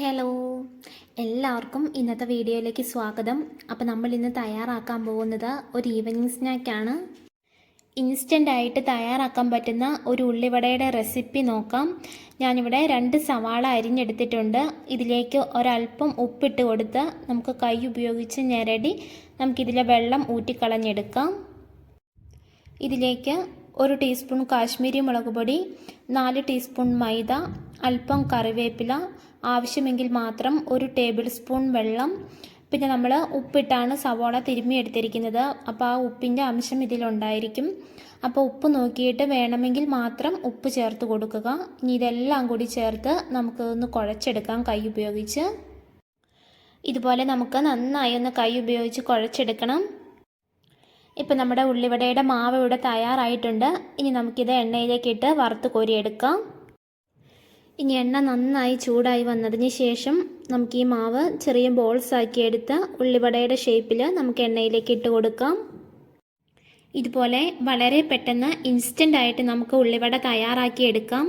Hello എല്ലാവർക്കും ഇന്നത്തെ വീഡിയോയിലേക്ക് സ്വാഗതം. അപ്പോൾ നമ്മൾ ഇന്ന് തയ്യാറാക്കാൻ പോകുന്നത് ഒരു ഈവനിങ് സ്നാക്കാണ് ആയിട്ട് തയ്യാറാക്കാൻ പറ്റുന്ന ഒരു ഉള്ളിവടയുടെ റെസിപ്പി നോക്കാം. ഞാനിവിടെ രണ്ട് സവാള അരിഞ്ഞെടുത്തിട്ടുണ്ട്. ഇതിലേക്ക് ഒരല്പം ഉപ്പിട്ട് കൊടുത്ത് നമുക്ക് കൈ ഉപയോഗിച്ച് ഞെരടി നമുക്കിതിലെ വെള്ളം ഊറ്റിക്കളഞ്ഞെടുക്കാം. ഇതിലേക്ക് ഒരു ടീസ്പൂൺ കാശ്മീരി മുളക് പൊടി നാല് ടീസ്പൂൺ മൈദ അല്പം കറിവേപ്പില ആവശ്യമെങ്കിൽ മാത്രം ഒരു ടേബിൾ സ്പൂൺ വെള്ളം. പിന്നെ നമ്മൾ ഉപ്പിട്ടാണ് സവോള തിരുമ്മി എടുത്തിരിക്കുന്നത്. അപ്പോൾ ആ ഉപ്പിന്റെ അംശം ഇതിലുണ്ടായിരിക്കും. അപ്പോൾ ഉപ്പ് നോക്കിയിട്ട് വേണമെങ്കിൽ മാത്രം ഉപ്പ് ചേർത്ത് കൊടുക്കുക. ഇനി ഇതെല്ലാം കൂടി ചേർത്ത് നമുക്ക് ഒന്ന് കുഴച്ചെടുക്കാം കൈ ഉപയോഗിച്ച്. ഇതുപോലെ നമുക്ക് നന്നായി ഒന്ന് കൈ ഉപയോഗിച്ച് കുഴച്ചെടുക്കണം. ഇപ്പം നമ്മുടെ ഉള്ളിവടയുടെ മാവ് ഇവിടെ തയ്യാറായിട്ടുണ്ട്. ഇനി നമുക്കിത് എണ്ണയിലേക്ക് ഇട്ട് വറുത്ത് കോരിയെടുക്കാം. ഇനി എണ്ണ നന്നായി ചൂടായി വന്നതിന് ശേഷം നമുക്ക് ഈ മാവ് ചെറിയ ബോൾസ് ആക്കി എടുത്ത് ഉള്ളിവടയുടെ ഷേപ്പിൽ നമുക്ക് എണ്ണയിലേക്ക് ഇട്ട് കൊടുക്കാം. ഇതുപോലെ വളരെ പെട്ടെന്ന് ഇൻസ്റ്റന്റ് ആയിട്ട് നമുക്ക് ഉള്ളിവട തയ്യാറാക്കി എടുക്കാം.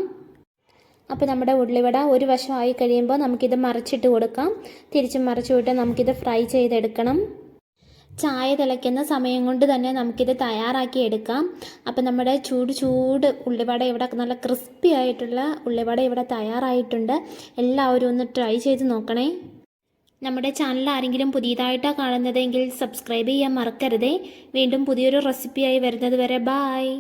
അപ്പോൾ നമ്മുടെ ഉള്ളിവട ഒരു വശമായി കഴിയുമ്പോൾ നമുക്കിത് മറിച്ചിട്ട് കൊടുക്കാം. തിരിച്ചും മറിച്ചു വിട്ട് നമുക്കിത് ഫ്രൈ ചെയ്തെടുക്കണം. ചായ തിളയ്ക്കുന്ന സമയം കൊണ്ട് തന്നെ നമുക്കിത് തയ്യാറാക്കി എടുക്കാം. അപ്പം നമ്മുടെ ചൂട് ചൂട് ഉള്ളിവട ഇവിടെ നല്ല ക്രിസ്പി ആയിട്ടുള്ള ഉള്ളിവട ഇവിടെ തയ്യാറായിട്ടുണ്ട്. എല്ലാവരും ഒന്ന് ട്രൈ ചെയ്ത് നോക്കണേ. നമ്മുടെ ചാനൽ ആരെങ്കിലും പുതിയതായിട്ടാണ് കാണുന്നതെങ്കിൽ സബ്സ്ക്രൈബ് ചെയ്യാൻ മറക്കരുതേ. വീണ്ടും പുതിയൊരു റെസിപ്പിയായി വരുന്നത് വരെ ബായ്